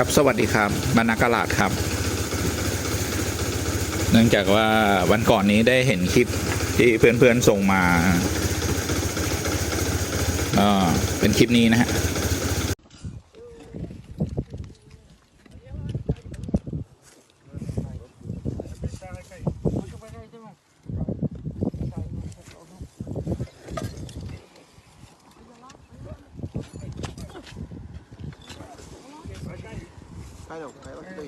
ครับ สวัสดีครับบรรณากาลาดครับ เนื่องจากว่าวันก่อนนี้ได้เห็นคลิปที่เพื่อนๆส่งมาอ่าเป็นคลิปนี้นะฮะ ใช่หรอกใครก็ตี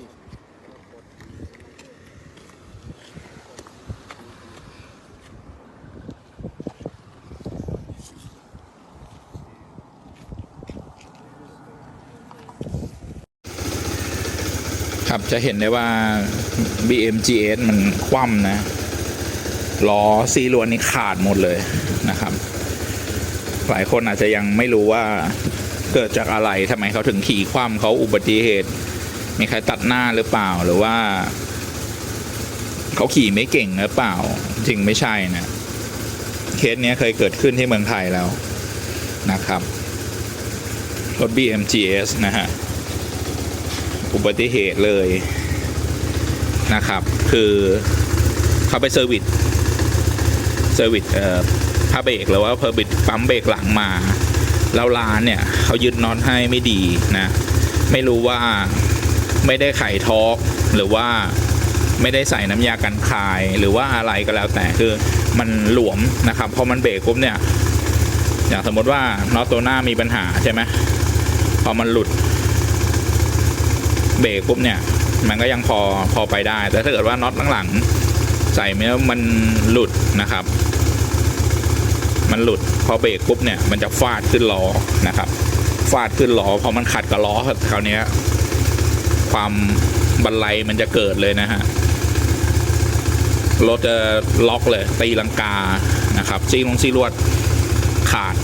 ครับจะเห็นได้ว่า BMGS มันคว่ำนะล้อซีล้วนนี่ขาดหมดเลยนะครับ หลายคนอาจจะยังไม่รู้ว่าเกิดจากอะไรทำไมเขาถึงขี่คว่ำเขาอุบัติเหตุ มีใครตัดหน้าหรือเปล่าหรือว่า เขาขี่ไม่เก่งหรือเปล่า จริงไม่ใช่นะ เคสเนี้ยเคยเกิดขึ้นที่เมืองไทยแล้วนะครับ รถ BMGS นะฮะ อุบัติเหตุเลยนะครับ คือเขาไปเซอร์วิสเซอร์วิสเอ่อผ้าเบรกหรือว่าเพอร์บิดปั๊มเบรกหลังมา แล้วร้านเนี่ยเขายึดน็อตให้ไม่ดีนะ ไม่รู้ว่า ไม่ได้ไขทอกหรือว่าไม่ได้ใส่น้ำยากันคายหรือว่าอะไรก็แล้วแต่คือมันหลวมนะครับพอมันเบรกปุ๊บเนี่ย อย่างสมมติว่าน็อตตัวหน้ามีปัญหาใช่ไหมพอมันหลุดเบรกปุ๊บเนี่ย มันก็ยังพอพอไปได้ แต่ถ้าเกิดว่าน็อตข้างหลังใส่ไม่แล้วมันหลุดนะครับ มันหลุดพอเบรกปุ๊บเนี่ยมันจะฟาดขึ้นล้อนะครับ ฟาดขึ้นล้อพอมันขัดกับล้อคราวนี้ ความบันไลมันจะเกิดเลยนะฮะรถจะล็อกเลยตีลังกานะครับซีลงซีลวดขาด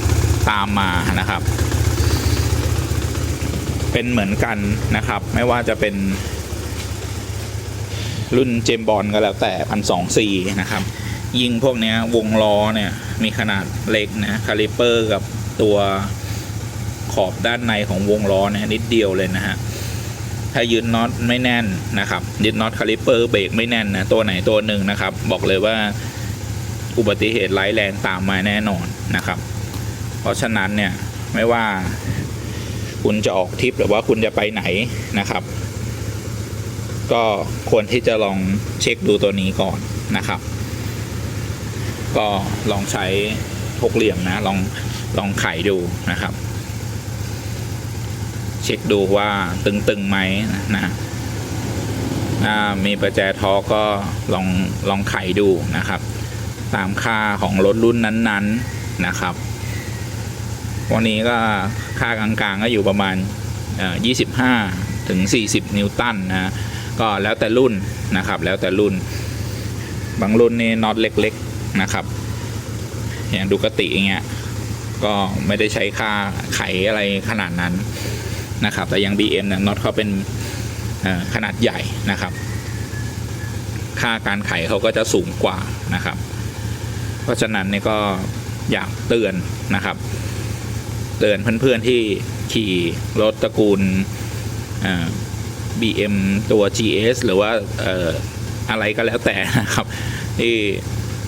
ตามมานะครับ เป็นเหมือนกันนะครับ ไม่ว่าจะเป็นรุ่นเจมบอลก็แล้วแต่พันสองซีนะครับ ยิงพวกเนี้ยวงล้อเนี่ย มีขนาดเล็กนะคาลิเปอร์กับตัวขอบด้านในของวงล้อเนี่ยนิดเดียวเลยนะฮะ ถ้ายืนน็อตไม่แน่นนะครับ ยึดน็อตคาลิเปอร์เบรกไม่แน่นนะตัวไหนตัวหนึ่งนะครับ บอกเลยว่าอุบัติเหตุร้ายแรงตามมาแน่นอนนะครับ เพราะฉะนั้นเนี่ยไม่ว่าคุณจะออกทริปหรือว่าคุณจะไปไหนนะครับ ก็ควรที่จะลองเช็คดูตัวนี้ก่อนนะครับ ก็ลองใช้หกเหลี่ยมนะลองลองไขดูนะครับ เช็คดูว่าตึงๆไหมนะถ้ามีประแจท้อก็ลองลองไขดูนะครับ ตามค่าของรถรุ่นนั้นๆนะครับ วันนี้ก็ค่ากลางๆก็อยู่ประมาณ 25 ถึง 40 นิวตันนะก็แล้วแต่รุ่นนะครับ แล้วแต่รุ่น บางรุ่นนี่น็อตเล็กๆนะครับ อย่างดูกติอย่างเงี้ยก็ไม่ได้ใช้ค่าไขอะไรขนาดนั้น นะครับ แต่อยัง BM เนี่ยน็อตเขาเป็นขนาดใหญ่นะครับ ค่าการไขเขาก็จะสูงกว่านะครับ เพราะฉะนั้นเนี่ยก็อยากเตือนนะครับ เตือนเพื่อนๆที่ขี่รถตระกูลเอ่อ BM ตัว GS หรือว่าเอ่ออะไรก็แล้วแต่นะครับ ที่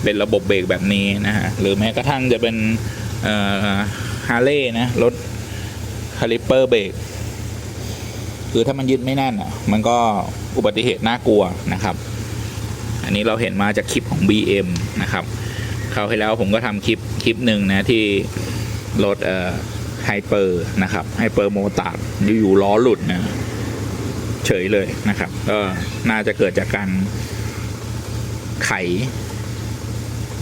เป็นระบบเบรกแบบนี้นะฮะหรือแม้กระทั่งจะเป็นฮาร์เลย์นะ รถคาลิปเปอร์เบรก คือถ้ามันยึดไม่แน่นอะมันก็อุบัติเหตุน่ากลัวนะครับ อันนี้เราเห็นมาจากคลิปของ BM นะครับคราวที่แล้วผมก็ทำคลิปคลิปหนึ่งนะที่รถเอ่อไฮเปอร์นะครับไฮเปอร์โมตาร์อยู่ล้อหลุดนะเฉยเลยนะครับ ก็น่าจะเกิดจากการไข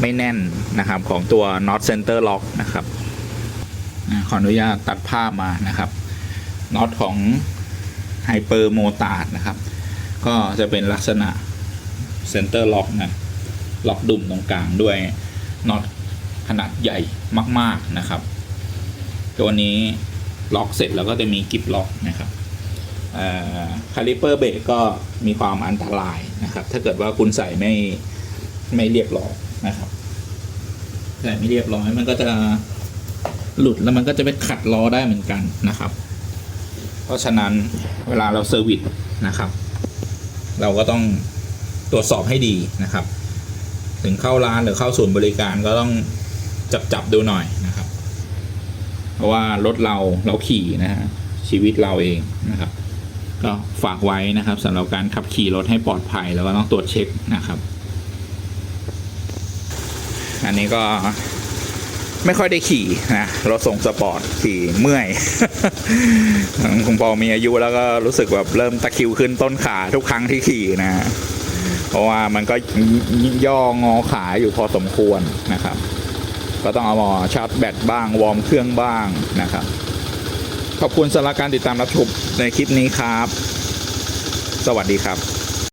ไม่แน่นนะครับของตัว Not Center Lock นะครับขออนุญาตตัดภาพมานะครับน็อตของ ไฮเปอร์โมตาร์นะครับ ก็จะเป็นลักษณะ Center Lock นะล็อกดุมตรงกลางด้วยน็อตขนาดใหญ่มาก ๆนะครับ ตัวนี้ล็อกเสร็จแล้วก็จะมีกิบล็อกนะครับคาลิเปอร์เบรกก็มีความอันตรายนะครับ ถ้าเกิดว่าคุณใส่ไม่ไม่เรียบร้อยนะครับใส่ไม่เรียบร้อยมันก็จะหลุดแล้วมันก็จะไปขัดล้อได้เหมือนกันนะครับ เพราะฉะนั้นเวลาเราเซอร์วิสนะครับ เราก็ต้องตรวจสอบให้ดีนะครับ ถึงเข้าร้านหรือเข้าศูนย์บริการก็ต้องจับจับดูหน่อยนะครับ เพราะว่ารถเราเราขี่นะฮะชีวิตเราเองนะครับ ก็ฝากไว้นะครับสำหรับการขับขี่รถให้ปลอดภัยแล้วก็ต้องตรวจเช็คนะครับ อันนี้ก็ ไม่ค่อยได้ขี่นะรถส่งสปอร์ตขี่เมื่อยคุณพอมีอายุแล้วก็รู้สึกแบบเริ่มตะคิวขึ้นต้นขาทุกครั้งที่ขี่นะเพราะว่ามันก็ย่องอขาอยู่พอสมควรนะครับ ก็ต้องเอามาชาร์จแบตบ้างวอร์มเครื่องบ้างนะครับ ขอบคุณสำหรับการติดตามรับชมในคลิปนี้ครับ สวัสดีครับ